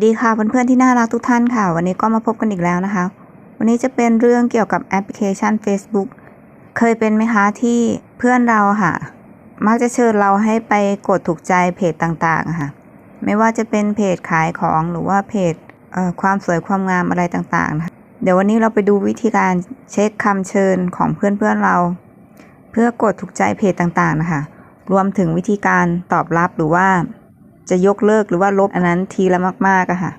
สดีค่ะเพื่อนๆที่น่ารักทุกท่านค่ะ วันนี้ก็มาพบกันอีกแล้วนะคะ วันนี้จะเป็นเรื่องเกี่ยวกับแอปพลิเคชัน Facebook เคยเป็นไหมคะที่เพื่อนเราค่ะ มักจะเชิญเราให้ไปกดถูกใจเพจต่างๆค่ะ ไม่ว่าจะเป็นเพจขายของหรือว่าเพจเความสวยความงามอะไรต่างๆนะคะเดี๋ยววันนี้เราไปดูวิธีการเช็คคำเชิญของเพื่อนๆเรา เพื่อกดถูกใจเพจต่างๆนะคะรวมถึงวิธีการตอบรับหรือว่า จะยกเลิกหรือว่าลบอันนั้นทีละมากๆอะค่ะ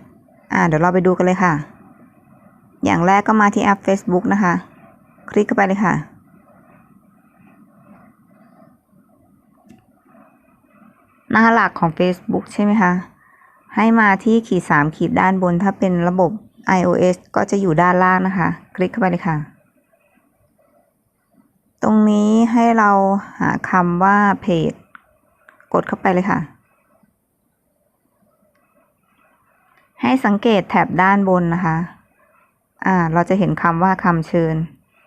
อ่า เดี๋ยวเราไปดูกันเลยค่ะ อย่างแรกก็มาที่แอป Facebook นะคะ คลิกเข้าไปเลยค่ะ หน้าหลักของ Facebook ใช่ไหมคะ ให้มาที่ขีดสามขีดด้านบน ถ้าเป็นระบบ iOS ก็จะอยู่ด้านล่างนะคะ คลิกเข้าไปเลยค่ะ ตรงนี้ให้เราหาคำว่าเพจ กดเข้าไปเลยค่ะ ให้สังเกตแถบด้านบนนะคะ อ่า เราจะเห็นคำว่าคำเชิญ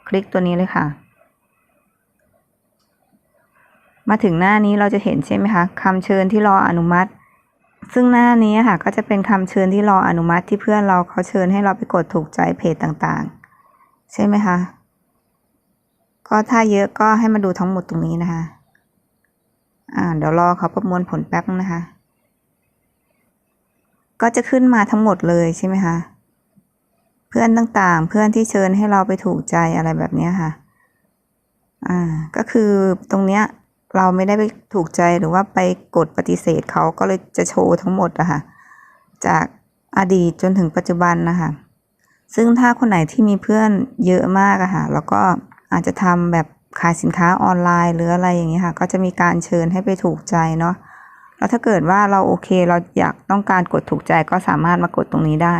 คลิกตัวนี้เลยค่ะ มาถึงหน้านี้เราจะเห็นใช่ไหมคะคำเชิญที่รออนุมัติ ซึ่งหน้านี้ค่ะ ก็จะเป็นคำเชิญที่รออนุมัติที่เพื่อนเราเขาเชิญให้เราไปกดถูกใจเพจต่างๆ ใช่ไหมคะ ก็ถ้าเยอะก็ให้มาดูทั้งหมดตรงนี้นะคะ อ่า เดี๋ยวรอเขาประมวลผลแป๊บนึงนะคะ ก็จะขึ้นมาทั้งหมดเลยใช่ไหมคะ เพื่อนต่างๆ เพื่อนที่เชิญให้เราไปถูกใจอะไรแบบนี้ค่ะ อ่า ก็คือตรงเนี้ยเราไม่ได้ไปถูกใจหรือว่าไปกดปฏิเสธเขาก็เลยจะโชว์ทั้งหมดอะค่ะ จากอดีตจนถึงปัจจุบันนะคะ ซึ่งถ้าคนไหนที่มีเพื่อนเยอะมากอะค่ะ แล้วก็อาจจะทำแบบขายสินค้าออนไลน์หรืออะไรอย่างเงี้ยค่ะ ก็จะมีการเชิญให้ไปถูกใจเนาะ แล้วถ้าเกิดว่าเราโอเคเราอยากต้องการกดถูกใจก็สามารถมากดตรงนี้ได้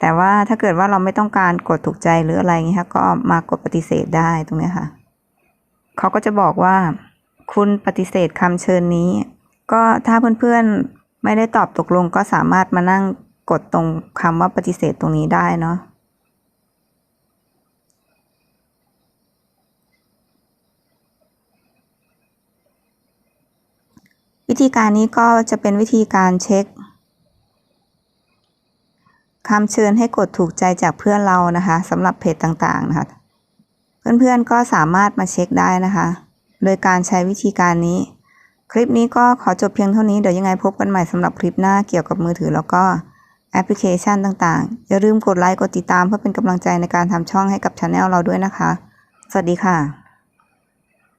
แต่ว่าถ้าเกิดว่าเราไม่ต้องการกดถูกใจหรืออะไรเงี้ยค่ะก็มากดปฏิเสธได้ตรงนี้ค่ะเขาก็จะบอกว่า คุณปฏิเสธคำเชิญนี้ ก็ถ้าเพื่อนๆไม่ได้ตอบตกลงก็สามารถมานั่งกดตรงคำว่าปฏิเสธตรงนี้ได้เนาะ วิธีการนี้ก็จะเป็นวิธีการเช็คคำเชิญให้กดถูกใจจากเพื่อนเรานะคะสำหรับเพจต่างๆนะคะ เพื่อนๆก็สามารถมาเช็คได้นะคะ โดยการใช้วิธีการนี้ คลิปนี้ก็ขอจบเพียงเท่านี้ เดี๋ยวยังไงพบกันใหม่สำหรับคลิปหน้าเกี่ยวกับมือถือแล้วก็แอปพลิเคชันต่างๆ อย่าลืมกดไลค์กดติดตามเพื่อเป็นกำลังใจในการทำช่องให้กับช anel เราด้วยนะคะ สวัสดีค่ะ